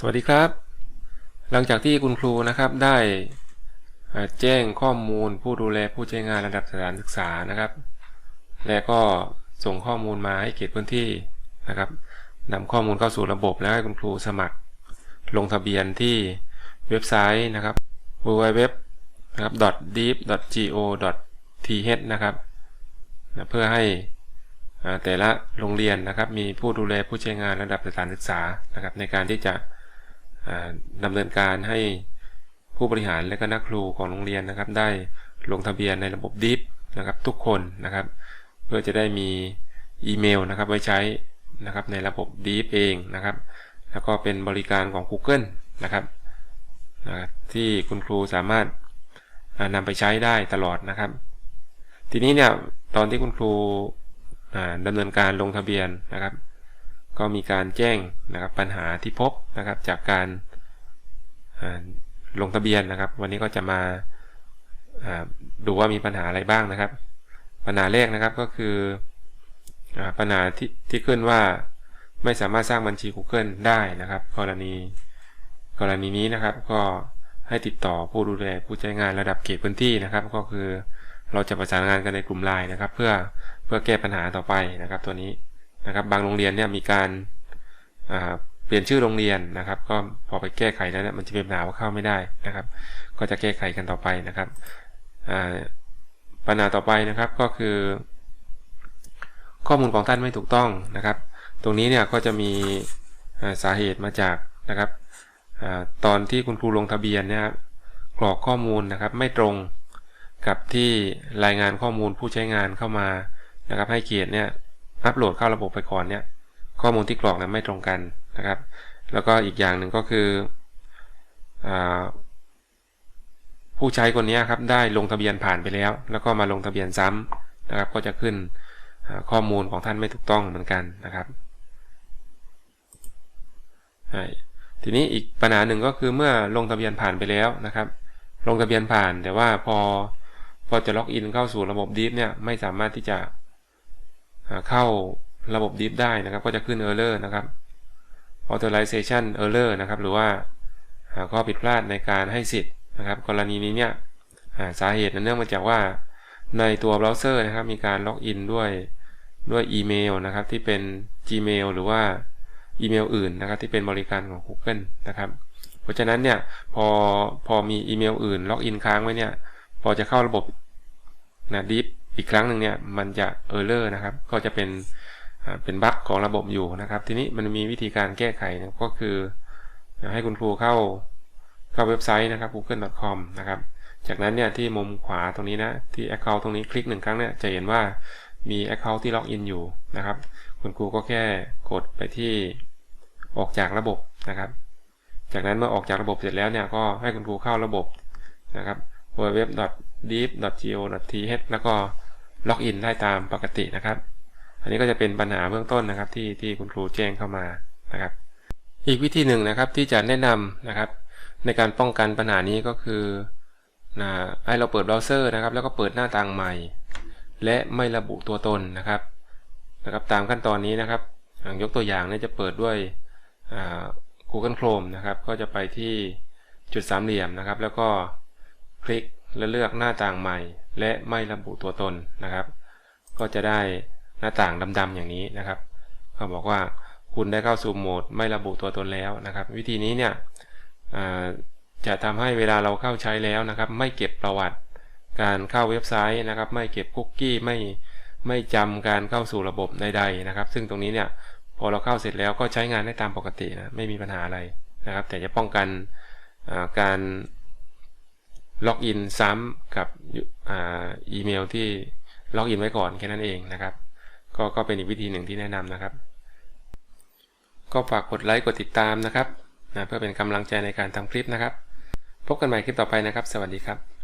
สวัสดีครับ หลังจากที่คุณครูนะครับได้แจ้งข้อมูลผู้ดูแลผู้ใช้งานระดับสถานศึกษานะครับ และก็ส่งข้อมูลมาให้เขตพื้นที่นะครับนำข้อมูลเข้าสู่ระบบแล้วให้คุณครูสมัคร ลงทะเบียนที่เว็บไซต์นะครับ www นะครับ deep.go.th นะครับนะเพื่อให้แต่ละโรงเรียนนะครับ มีผู้ดูแลผู้ใช้งานระดับสถานศึกษานะครับ ในการที่จะ อ่าดำเนินการให้ผู้บริหารและก็นักครูของโรงเรียนนะครับ ได้ลงทะเบียนในระบบ DIP นะครับทุกคนนะครับ เพื่อจะได้มีอีเมลนะครับไว้ใช้นะครับในระบบ DIP เองนะครับ แล้วก็เป็นบริการของ Google นะครับอ่าที่คุณครูสามารถนำไปใช้ได้ตลอดนะครับ ทีนี้เนี่ยตอนที่คุณครูดำเนินการลงทะเบียนนะครับ ก็มีการแจ้งนะครับปัญหาที่พบนะครับจากการลงทะเบียนนะครับ วันนี้ก็จะมาดูว่ามีปัญหาอะไรบ้างนะครับ ปัญหาแรกนะครับก็คืออปัญหาที่ที่ขึ้นว่าไม่สามารถสร้างบัญชี Google ได้นะครับ กรณีกรณีนี้นะครับก็ให้ติดต่อผู้ดูแลผู้ใช้งานระดับเขตพื้นที่นะครับ ก็คือเราจะประสานงานกันในกลุ่มไลน์นะครับ เพื่อเพื่อแก้ปัญหาต่อไปนะครับ ตัวนี้ นะครับ บางโรงเรียนเนี่ยมีการเปลี่ยนชื่อโรงเรียนนะครับ ก็พอไปแก้ไขแล้วเนี่ยมันจะเป็นปัญหาว่าเข้าไม่ได้นะครับ ก็จะแก้ไขกันต่อไปนะครับปัญหาต่อไปนะครับก็คือ ข้อมูลของท่านไม่ถูกต้องนะครับ ตรงนี้เนี่ยก็จะมีสาเหตุมาจากนะครับอตอนที่คุณครูลงทะเบียนเนี่ยกรอกข้อมูลนะครับไม่ตรงกับที่รายงานข้อมูลผู้ใช้งานเข้ามานะครับ ให้เกียรติเนี่ย อัปโหลดเข้าระบบไปก่อนเนี่ย ข้อมูลที่กรอกเนี่ยไม่ตรงกันนะครับ แล้วก็อีกอย่างหนึ่งก็คืออผู้ใช้คนนี้ครับได้ลงทะเบียนผ่านไปแล้ว แล้วก็มาลงทะเบียนซ้ำนะครับ ก็จะขึ้นข้อมูลของท่านไม่ถูกต้องเหมือนกันนะครับทีนี้อีกปัญหาหนึ่งก็คือเมื่อลงทะเบียนผ่านไปแล้วนะครับ ลงทะเบียนผ่านแต่ว่าพอพอจะล็อกอินเข้าสู่ระบบ Deep เนี่ยไม่สามารถที่จะ เข้าระบบ Deep ได้นะครับ ก็จะขึ้น Error นะครับ Authorization Error นะครับ หรือว่าข้อผิดพลาดในการให้สิทธิ์นะครับ กรณีนี้เนี่ยสาเหตุนั้นเนื่องมาจากว่าในตัวเบราว์เซอร์นะครับ มีการล็อกอินด้วยด้วยอีเมลนะครับ ที่เป็น Gmail หรือว่าอีเมลอื่นนะครับ ที่เป็นบริการของ Google นะครับ เพราะฉะนั้นเนี่ยพอพอมีอีเมลอื่นล็อกอินค้างไว้เนี่ย พอจะเข้าระบบนะ Deep อีกครั้งหนึ่งเนี่ยมันจะเออร์เลอร์นะครับ ก็จะเป็นเป็นบั๊กของระบบอยู่นะครับ ทีนี้มันมีวิธีการแก้ไขนะก็คือให้คุณครูเข้าเข้าเว็บไซต์นะครับ google.com นะครับ จากนั้นเนี่ยที่มุมขวาตรงนี้นะที่ Account ตรงนี้คลิกหนึ่งครั้งเนี่ยจะเห็นว่ามี Account ที่ล็อกอินอยู่นะครับ คุณครูก็แค่กดไปที่ออกจากระบบนะครับ จากนั้นเมื่อออกจากระบบเสร็จแล้วเนี่ยก็ให้คุณครูเข้าระบบนะครับ www.deep.go.th แล้วก็ ล็อกอินได้ตามปกตินะครับ อันนี้ก็จะเป็นปัญหาเบื้องต้นนะครับ ที่ที่คุณครูแจ้งเข้ามานะครับ อีกวิธีหนึ่งนะครับที่จะแนะนำนะครับ ในการป้องกันปัญหานี้ก็คือนะให้เราเปิดเบราว์เซอร์นะครับ แล้วก็เปิดหน้าต่างใหม่ และไม่ระบุตัวตนนะครับนะครับ ตามขั้นตอนนี้นะครับยกตัวอย่างเนี่ยจะเปิดด้วย Google Chrome นะครับ ก็จะไปที่จุดสามเหลี่ยมนะครับ แล้วก็คลิก และเลือกหน้าต่างใหม่ และไม่ระบุตัวตนนะครับ ก็จะได้หน้าต่างดำๆอย่างนี้นะครับเขาบอกว่าคุณได้เข้าสู่โหมดไม่ระบุตัวตนแล้วนะครับ วิธีนี้เนี่ยจะทำให้เวลาเราเข้าใช้แล้วนะครับ ไม่เก็บประวัติ การเข้าเว็บไซต์นะครับ ไม่เก็บคุกกี้ไม่ไม่จำการเข้าสู่ระบบใดๆนะครับ ซึ่งตรงนี้เนี่ยพอเราเข้าเสร็จแล้วก็ใช้งานได้ตามปกตินะไม่มีปัญหาอะไรนะครับ แต่จะป้องกันการ ล็อกอินซ้ำกับอีเมลที่ล็อกอินไว้ก่อนแค่นั้นเองนะครับ ก็ก็เป็นอีกวิธีหนึ่งที่แนะนำนะครับ ก็ฝากกดไลค์กดติดตามนะครับนะเพื่อเป็นกำลังใจในการทำคลิปนะครับ พบกันใหม่คลิปต่อไปนะครับ สวัสดีครับ